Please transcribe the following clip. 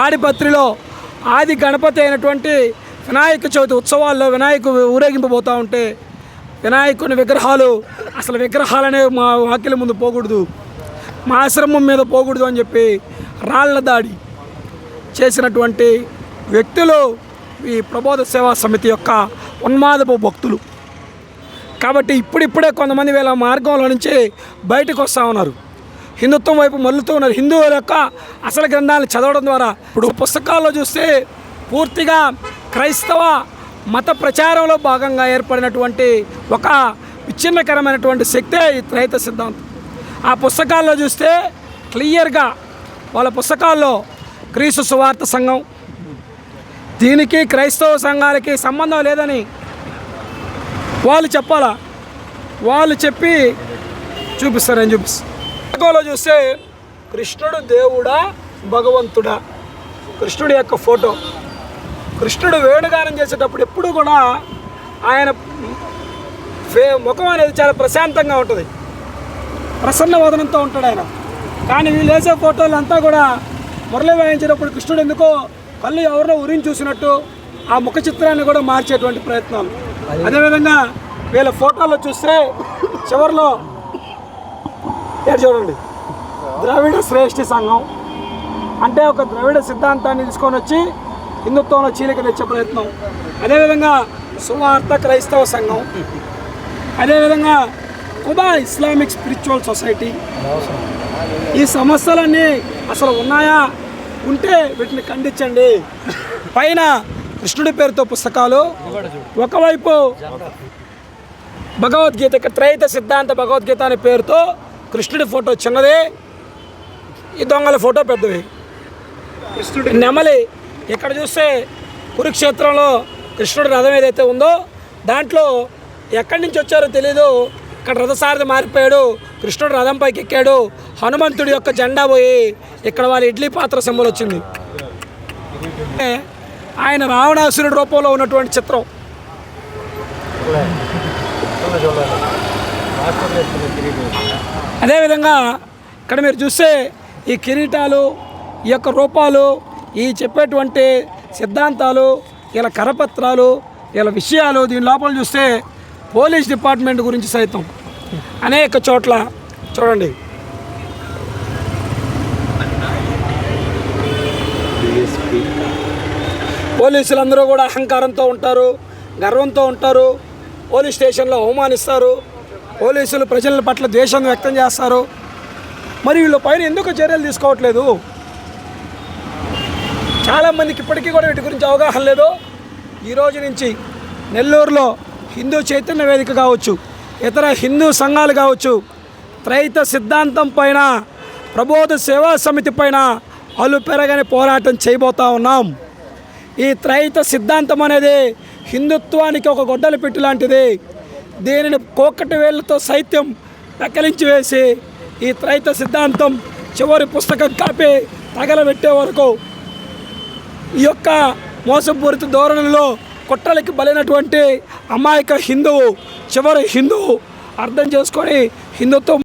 తాడిపత్రిలో ఆది గణపతి అయినటువంటి వినాయక చవితి ఉత్సవాల్లో వినాయకు ఊరేగింపబోతూ ఉంటే వినాయకుని విగ్రహాలు అసలు విగ్రహాలనే మా వాకిల ముందు పోకూడదు. మా ఆశ్రమం మీద పోకూడదు అని చెప్పి రాళ్ళ దాడి చేసినటువంటి వ్యక్తులు ఈ ప్రబోధ సేవా సమితి యొక్క ఉన్మాదపు భక్తులు. కాబట్టి ఇప్పుడిప్పుడే కొంతమంది వీళ్ళ మార్గంలో నుంచి బయటకు వస్తూ ఉన్నారు. హిందుత్వం వైపు మళ్ళుతూ ఉన్నారు. హిందువుల యొక్క అసలు గ్రంథాలను చదవడం ద్వారా ఇప్పుడు పుస్తకాల్లో చూస్తే పూర్తిగా క్రైస్తవ మత ప్రచారంలో భాగంగా ఏర్పడినటువంటి ఒక విచ్ఛిన్నకరమైనటువంటి శక్తే ఈ త్రైత సిద్ధాంతం. ఆ పుస్తకాల్లో చూస్తే క్లియర్గా వాళ్ళ పుస్తకాల్లో క్రీస్తు సువార్త సంఘం దీనికి క్రైస్తవ సంఘాలకి సంబంధం లేదని వాళ్ళు చెప్పాలా? వాళ్ళు చెప్పి చూపిస్తారని చూపిస్తారు పుస్తకంలో చూస్తే కృష్ణుడు దేవుడా భగవంతుడా. కృష్ణుడి యొక్క ఫోటో. కృష్ణుడు వేణుగానం చేసేటప్పుడు ఎప్పుడు కూడా ఆయన ఫే ముఖం అనేది చాలా ప్రశాంతంగా ఉంటుంది. ప్రసన్న వదనంతో ఉంటాడు ఆయన. కానీ వీళ్ళు వేసే ఫోటోలు అంతా కూడా మురళి వాయించేటప్పుడు కృష్ణుడు ఎందుకో కళ్ళు ఎవరినో ఉరిని చూసినట్టు ఆ ముఖ చిత్రాన్ని కూడా మార్చేటువంటి ప్రయత్నాలు. అదేవిధంగా వీళ్ళ ఫోటోలో చూస్తే చివరిలో ఇక్కడ చూడండి. ద్రవిడ శ్రేష్ఠి సంఘం. అంటే ఒక ద్రవిడ సిద్ధాంతాన్ని తీసుకొని వచ్చి హిందుత్వంలో చీలిక తెచ్చే ప్రయత్నం. అదేవిధంగా సువార్త క్రైస్తవ సంఘం. అదేవిధంగా కుబా ఇస్లామిక్ స్పిరిచువల్ సొసైటీ. ఈ సమస్యలన్నీ అసలు ఉన్నాయా? ఉంటే వీటిని ఖండించండి. పైన కృష్ణుడి పేరుతో పుస్తకాలు. ఒకవైపు భగవద్గీత ఇక్కడ త్రైత సిద్ధాంత భగవద్గీత అనే పేరుతో కృష్ణుడి ఫోటో చిన్నది ఈ దొంగల ఫోటో పెద్దది. కృష్ణుడి నెమలి ఇక్కడ చూస్తే కురుక్షేత్రంలో కృష్ణుడి రథం ఏదైతే ఉందో దాంట్లో ఎక్కడి నుంచి వచ్చారో తెలీదు. ఇక్కడ రథసారథి మారిపోయాడు కృష్ణుడు రథం పైకి ఎక్కాడు హనుమంతుడి యొక్క జెండా పోయి ఇక్కడ వాళ్ళ ఇడ్లీ పాత్ర సింబల్ వచ్చింది. ఆయన రావణాసురుడి రూపంలో ఉన్నటువంటి చిత్రం. అదేవిధంగా ఇక్కడ మీరు చూస్తే ఈ కిరీటాలు ఈ యొక్క రూపాలు ఈ చెప్పేటువంటి సిద్ధాంతాలు ఇలా కరపత్రాలు ఇలా విషయాలు దీని లోపల చూస్తే పోలీస్ డిపార్ట్మెంట్ గురించి సైతం అనేక చోట్ల చూడండి. పోలీసులందరూ కూడా అహంకారంతో ఉంటారు గర్వంతో ఉంటారు పోలీస్ స్టేషన్లో అవమానిస్తారు. పోలీసులు ప్రజల పట్ల ద్వేషం వ్యక్తం చేస్తారు. మరి వీళ్ళ పైన ఎందుకు చర్యలు తీసుకోవట్లేదు? చాలామందికి ఇప్పటికీ కూడా వీటి గురించి అవగాహన లేదు. ఈ రోజు నుంచి నెల్లూరులో హిందూ చైతన్య వేదిక కావచ్చు ఇతర హిందూ సంఘాలు కావచ్చు త్రైత సిద్ధాంతం పైన ప్రబోధ సేవా సమితి పైన అలు పెరగని పోరాటం చేయబోతా ఉన్నాం. ఈ త్రైత సిద్ధాంతం అనేది హిందుత్వానికి ఒక గొడ్డలి పెట్టి లాంటిది. దీనిని కోకటి వేళ్ళతో సైత్యం పెక్కలించి వేసి ఈ త్రైత సిద్ధాంతం చివరి పుస్తకం కాపి తగలబెట్టే వరకు ఈ యొక్క మోసపూరిత ధోరణిలో కుట్రలకి బలైనటువంటి అమాయక హిందువు చివరి హిందువు అర్థం చేసుకొని హిందుత్వం